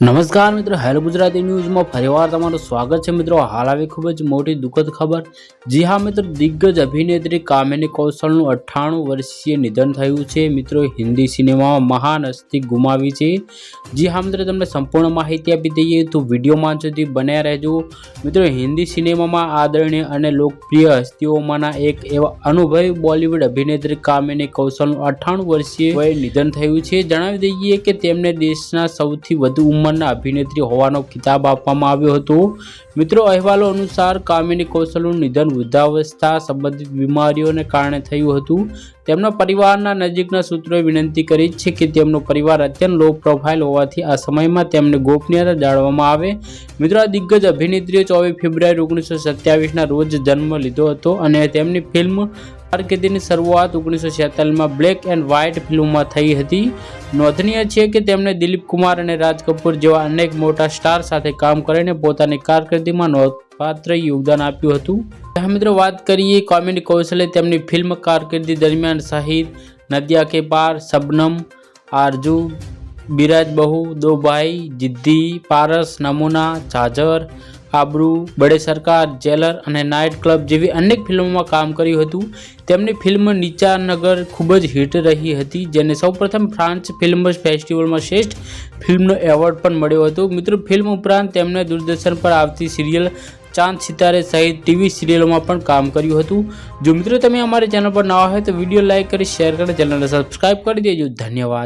નમસ્કાર મિત્રો, હેલો ગુજરાતી ન્યૂઝમાં ફરીવાર તમારું સ્વાગત છે. મિત્રો, હાલ આવી ખૂબ જ મોટી દુઃખદ ખબર. જી હા મિત્રો, દિગ્ગજ અભિનેત્રી કામિની કૌશલનું અઠ્ઠાણું વર્ષીય નિધન થયું છે. મિત્રો, હિન્દી સિનેમામાં મહાન હસ્તી ગુમાવી છે. જી હા મિત્રો, તમને સંપૂર્ણ માહિતી આપી દઈએ તો વિડીયોમાં સુધી બન્યા રહેજો. મિત્રો, હિન્દી સિનેમામાં આદરણીય અને લોકપ્રિય હસ્તીઓમાંના એક એવા અનુભવી બોલિવૂડ અભિનેત્રી કામિની કૌશલનું અઠ્ઠાણું વર્ષીય નિધન થયું છે. જણાવી દઈએ કે તેમને દેશના સૌથી વધુ ઉંમરના અભિનેત્રી હોવાનો ખિતાબ આપવામાં આવ્યો હતો. મિત્રો, અહેવાલો અનુસાર કામિની કૌશલનું નિધન વૃદ્ધાવસ્થા સંબંધિત બીમારીઓને કારણે થયું હતું. તેમના પરિવારના નજીકના સૂત્રોએ વિનંતી કરી છે કે તેમનો પરિવાર અત્યંત લો પ્રોફાઇલ હોવાથી આ સમયમાં તેમને ગોપનીયતા જાળવવામાં આવે. મિત્રો, આ દિગ્ગજ અભિનેત્રીએ ચોવીસ ફેબ્રુઆરી ઓગણીસો સત્યાવીસના રોજ જન્મ લીધો હતો અને તેમની ફિલ્મ કારકિર્દીની શરૂઆત ઓગણીસો છેતાલીસમાં બ્લેક એન્ડ વ્હાઇટ ફિલ્મમાં થઈ હતી. નોંધનીય છે કે તેમણે દિલીપ કુમાર અને રાજ કપૂર જેવા અનેક મોટા સ્ટાર સાથે કામ કરીને પોતાની કારકિર્દીમાં નોંધપાત્ર યોગદાન આપ્યું હતું. મિત્રો, વાત કરીએ કોમેડી કૌશલે તેમની ફિલ્મ કારકિર્દી દરમિયાન શહીદ નદિયા કે પાર, શબનમ, આરજુ, બિરાજ બહુ દો ભાઈ જિદ્દી, પારસ, નમૂના, ઝાઝર આબરૂ બડે સરકાર, જેલર અને નાઇટ ક્લબ જેવી અનેક ફિલ્મોમાં કામ કર્યું હતું. તેમની ફિલ્મ નીચાનગર ખૂબ જ હિટ રહી હતી, જેને સૌપ્રથમ ફ્રાન્સ ફિલ્મ ફેસ્ટિવલમાં શ્રેષ્ઠ ફિલ્મનો એવોર્ડ પણ મળ્યો હતો. મિત્રો, ફિલ્મ ઉપરાંત તેમણે દૂરદર્શન પર આવતી સિરિયલ ચાંદ સિતારે સહિત ટીવી સિરિયલોમાં પણ કામ કર્યું હતું. જો મિત્રો, તમે અમારી ચેનલ પર નવા હોય તો વીડિયો લાઇક કરી, શેર કરી, ચેનલને સબસ્ક્રાઇબ કરી દેજો. ધન્યવાદ.